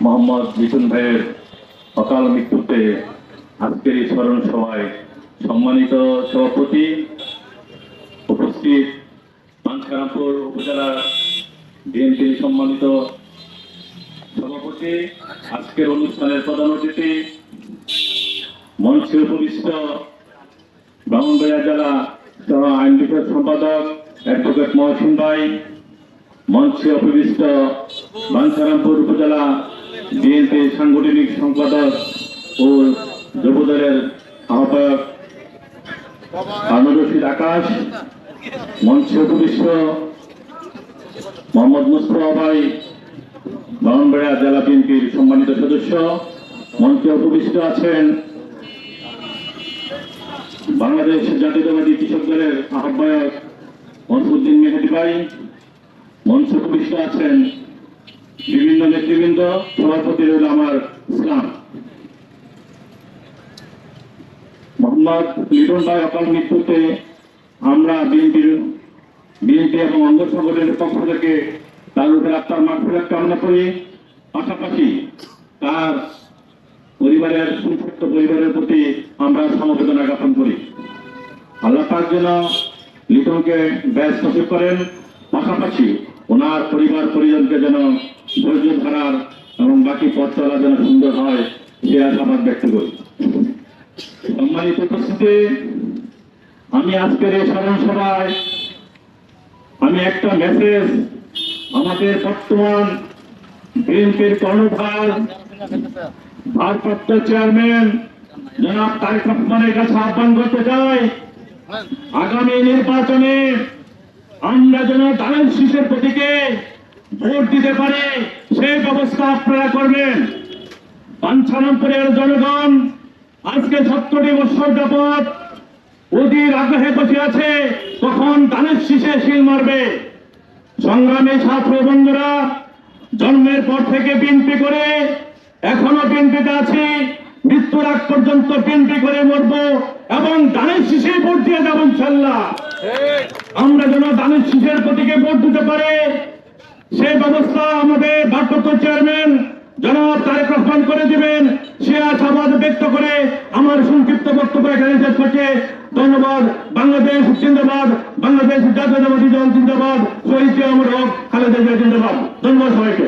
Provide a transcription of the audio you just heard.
মোহাম্মদ মিঠুন ভাইয়ের অকাল মৃত্যুতে আজকের এই স্মরণ সভায় সম্মানিত সভাপতি উপস্থিত পাঁচখারামপুর উপজেলা বিএনপির সম্মানিত সভাপতি, আজকের অনুষ্ঠানের প্রধান অতিথি, মঞ্চে উপবিষ্ট ব্রাহ্মণবাড়িয়া জেলা আইন বিষয়ক সম্পাদক অ্যাডভোকেট মহসিন ভাই মঞ্চে উপবিষ্ট বাঞ্ছারামপুর উপজেলা বিএনপি সাংগঠনিক সম্পাদক ও যুবদলের আহ্বায়ক রশিদ আকাশ মঞ্চে উপবিষ্ট মোহাম্মদ মুস্তফা ভাই ব্রাহ্মণবাড়িয়া জেলা বিএনপির সম্মানিত সদস্য মঞ্চে উপবিষ্ট আছেন বাংলাদেশ জাতীয়তাবাদী কৃষক দলের আহ্বায়ক মনসুদ্দিন মেহেদি ভাই মঞ্চ উপবিষ্ট আছেন বিভিন্ন নেতৃবৃন্দ, সভাপতি রইল আমার ইসলাম। মোহাম্মদ লিটন ভাই অকাল মৃত্যুতে আমরা বিএনপির, বিএনপি এবং অঙ্গ সংগঠনের পক্ষ থেকে তার উপরে আত্মার মাফিরাত কামনা করি। পাশাপাশি তার পরিবারের সুস্থ পরিবারের প্রতি আমরা সমবেদনা জ্ঞাপন করি। আল্লাহ তার জন্য লিটনকে ব্যস্ত করেন পাশাপাশি ওনার পরিবার পরিজনকে যেন ধৈর্য ধরার এবং বাকি পথ চলা যেন সুন্দর হয় সে আশাবাদ ব্যক্ত করি। সম্মানিত উপস্থিতি, আমি আজকের এই স্মরণ সভায় আমি একটা মেসেজ আমাদের বর্তমান বিএনপির কর্ণধার, ভারপ্রাপ্ত চেয়ারম্যান জনাব তারেক রহমানের কাছে আহ্বান করতে চাই। আগামী নির্বাচনে আমরা যেন দানের শীষের প্রতীকে ভোট দিতে পারি, সেই ব্যবস্থা আপনারা করবেন। পাঞ্ছারামপুরের জনগণ আজকে সত্তরটি বছর যাবৎ অধীর আগ্রহে বসে আছে, কখন দানের শীষে শিল মারবে। সংগ্রামী ছাত্র বন্ধুরা, জন্মের পর থেকে বিনপি করে, এখনও বিনপিতে আছি, মৃত্যুর আগ পর্যন্ত বিনপি করে মরবো এবং দানের শীষে ভোট দিয়ে যাব ইনশাল্লাহ। আমরা যেন দানের শীষের প্রতীকে ভোট দিতে পারে। সেই ব্যবস্থা আমাদের ভারপ্রাপ্ত চেয়ারম্যান জনাব তারেক রহমান করে দিবেন। সে আশাবাদ ব্যক্ত করে আমার সংক্ষিপ্ত বক্তব্য এখানে শেষ করছে। ধন্যবাদ। বাংলাদেশ জিন্দাবাদ। বাংলাদেশ জাতীয়তাবাদী দল জিন্দাবাদ। শহীদ অমর হক খালেদা জিয়া জিন্দাবাদ। ধন্যবাদ সবাইকে।